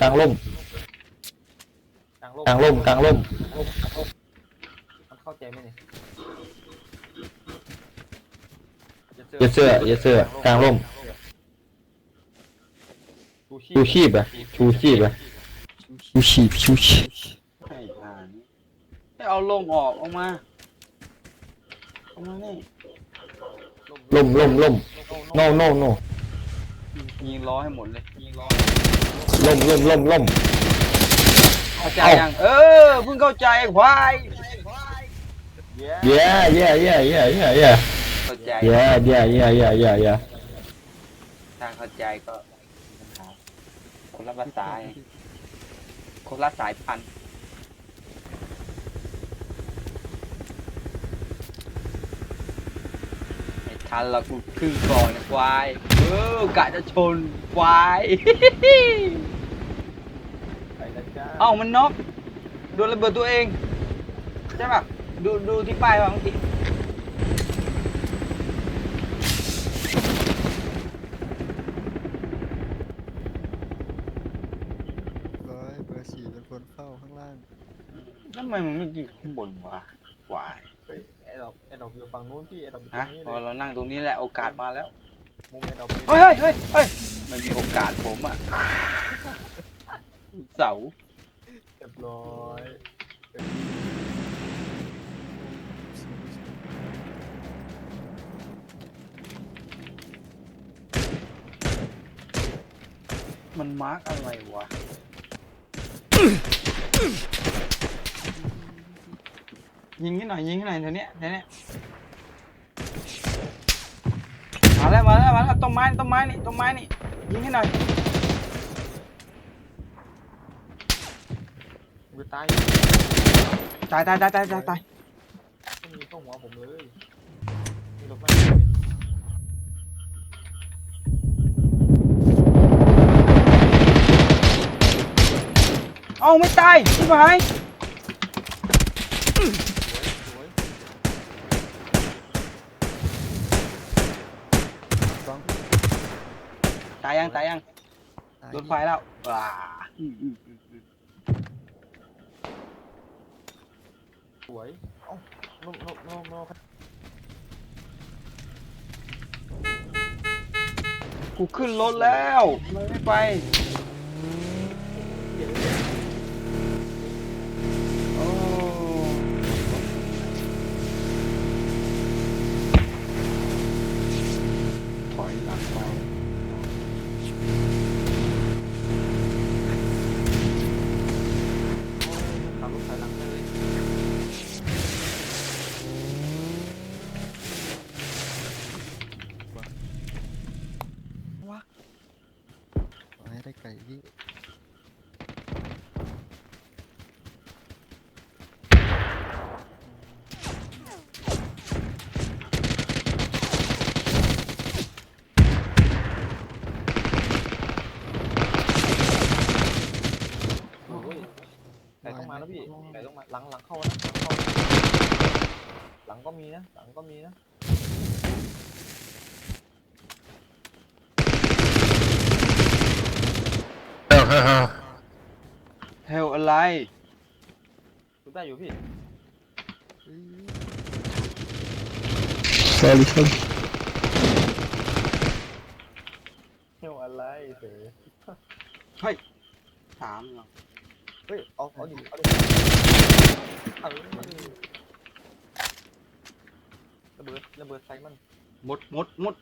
กลางร่มกลางกลางร่มกลางร่มมันเข้าใจไหมเนี่ยอย่าเสื้ออย่าเสื้อกลางร่มชูชีชูชีพอะชูชีพอะชูชีพชูชีพให้ทานให้เอาลงออกออกมาออกมานี่ล่มล่มล่ม no no no ยิงล้อให้หมดเลยยิงล้อ ล่มล่มล่มล่ม เข้าใจเอ้ายัยัง เออเพิ่งเข้าใจไอ้ควายเย้ yeah yeah yeah yeah yeah yeah เข้าใจ yeah yeah yeah yeah yeah yeah ถ้าเข้าใจก็คนละภาษาไงคนละสายพันธุ์ไม่ทันเรากูครึ่งก่อนนะควาย เออกะจะชนควายไปแล้วจ้า เอ้ามันน็อกโดนระเบิดตัวเองใช่ป่ะดูดูที่ป้ายว่าบางทีร้อยเบอร์สี่เป็นคนเข้าข้างล่างทำไมมันไม่อยู่ข้างบนวะวายไอ้ดอกไอ้ดอกอยู่ฝั่งนู้นพี่ไอ้ดอกอยู่ตรฮะงนี้พเลอยเรานั่งตรงนี้แหละโอกาสมาแล้ว มุมไอ้ดอกเฮ้ยเฮ้ยเฮ้ยเฮ้ยมันมีโอกาสผมอะเสา เรียบร้อยมันมาร์กอะไรวะ ยิงให้หน่อยยิงให้หน่อยแถวเนี้ยแถวเนี้ยมาแล้วมาแล้วมาแล้วต้นไม้ต้นไม้นี่ต้นไม้นี่ยิงให้หน่อย มือ ตายตายตายตายตายตายตายไม่มีเข้าหัวผมเลยมีดอกไม้เอ้าไม่ตายชิบหายสวยต้องตายยังตายยังตายโดนไฟแล้วว้าอืมอืมอืมอืม วยเอ้าโนโนโนโนกูขึ้นรถแล้วมันไม่ไป ได้ไก่พี่โอ้ยไก่ต้องมาแล้วพี่ไก่ต้องมาหลังหลังเข้านะหลังเข้านะหลังก็มีนะ หลังก็มีนะ เฮลอะไรดูได้อยู่พี่อื้อ sorry sorry เที่ยวอะไรเถอะถามเหรอเฮ้ยเอาเอาดิเอาดิเอาดิระเบิดระเบิดใส่มัน หมดหมดหมด